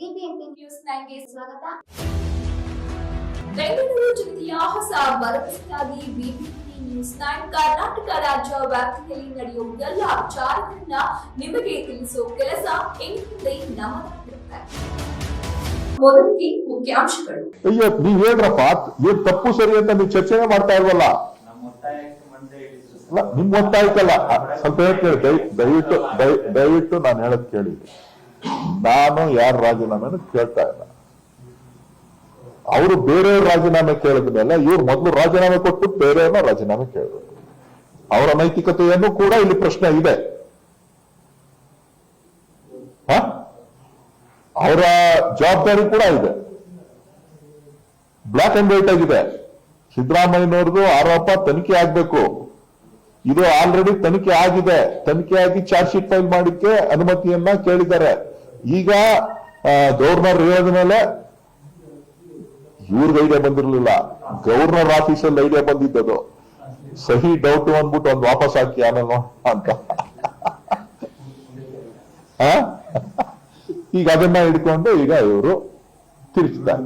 BBMP news ನೈನ್ಗೆ ಸ್ವಾಗತ. ಬೆಂಗಳೂರು ಜಿಲ್ಲೆಯ ಹೊಸ ಭರವಸೆಯಾಗಿ ಬಿಬಿಎಂಪಿ ನ್ಯೂಸ್ ನೈನ್ ಕರ್ನಾಟಕ ರಾಜ್ಯ ವ್ಯಾಪ್ತಿಯಲ್ಲಿ ನಡೆಯುವ ಎಲ್ಲ ವಿಚಾರಗಳನ್ನ ನಿಮಗೆ ತಿಳಿಸುವ ಕೆಲಸ ಇನ್ಮುಂದೆ ನಮ್ಮದಾಗಿರುತ್ತೆ ಮೊದಲಿಗೆ ಮುಖ್ಯಾಂಶಗಳು. ಅಯ್ಯೋ ನೀವ್ ಹೇಳ್ರಪ್ಪ ಏನ್ ತಪ್ಪು ಸರಿ ಅಂತ ನೀವು ಚರ್ಚೆನೆ ಮಾಡ್ತಾ ಇಲ್ವಲ್ಲ? ನಮ್ಮ ಒತ್ತಾಯಕ್ಕೆ ಮಂದೆ ಹಿಡಿದ್ರು ಸರ್. ಅಲ್ಲ, ನಿಮ್ ಗೊತ್ತಾಯ್ತಲ್ಲ ಸ್ವಲ್ಪ ಹೇಳ್ತೇನೆ ದಯವಿಟ್ಟು ದಯ- ದಯವಿಟ್ಟು ನಾನು ಹೇಳದ್ ಕೇಳಿ. ನಾನು ಯಾರ ರಾಜೀನಾಮೆನ ಕೇಳ್ತಾ ಇಲ್ಲ. ಅವರು ಬೇರೆಯವ್ರ ರಾಜೀನಾಮೆ ಕೇಳಿದ ಮೇಲೆ ಇವ್ರು ಮೊದಲು ರಾಜೀನಾಮೆ ಕೊಟ್ಟು ಬೇರೆಯವ್ರನ್ನ ರಾಜೀನಾಮೆ ಕೇಳಿದ್ರು ಅವರ ನೈತಿಕತೆಯನ್ನು ಕೂಡ ಇಲ್ಲಿ ಪ್ರಶ್ನೆ ಇದೆ? ಅವರ ಜವಾಬ್ದಾರಿ ಕೂಡ ಇದೆ. ಬ್ಲಾಕ್ ಅಂಡ್ ವೈಟ್ ಆಗಿದೆ. ಸಿದ್ದರಾಮಯ್ಯನವ್ರದ್ದು ಆರೋಪ ತನಿಖೆ ಆಗ್ಬೇಕು. ಇದು ಆಲ್ರೆಡಿ ತನಿಖೆ ಆಗಿದೆ. ತನಿಖೆ ಆಗಿ ಚಾರ್ಜ್ ಶೀಟ್ ಫೈಲ್ ಮಾಡಿಕ್ಕೆ ಅನುಮತಿಯನ್ನ ಕೇಳಿದ್ದಾರೆ. ಈಗ ಗವರ್ನರ್ ಹೇಳಿದ ಮೇಲೆ ಇವ್ರಿಗೆ ಐಡಿಯಾ ಬಂದಿರಲಿಲ್ಲ. ಗವರ್ನರ್ ಆಫೀಸಲ್ಲಿ ಐಡಿಯಾ ಬಂದಿದ್ದದು. ಸಹಿ ಡೌಟ್ ಅಂದ್ಬಿಟ್ಟು ಒಂದು ವಾಪಸ್ ಹಾಕಿ ಆಮೇಲೆ ಅಂತ? ಈಗ ಅದನ್ನ ಹಿಡ್ಕೊಂಡು ಈಗ ಇವರು ತಿರುಗಿಸ್ತಾರೆ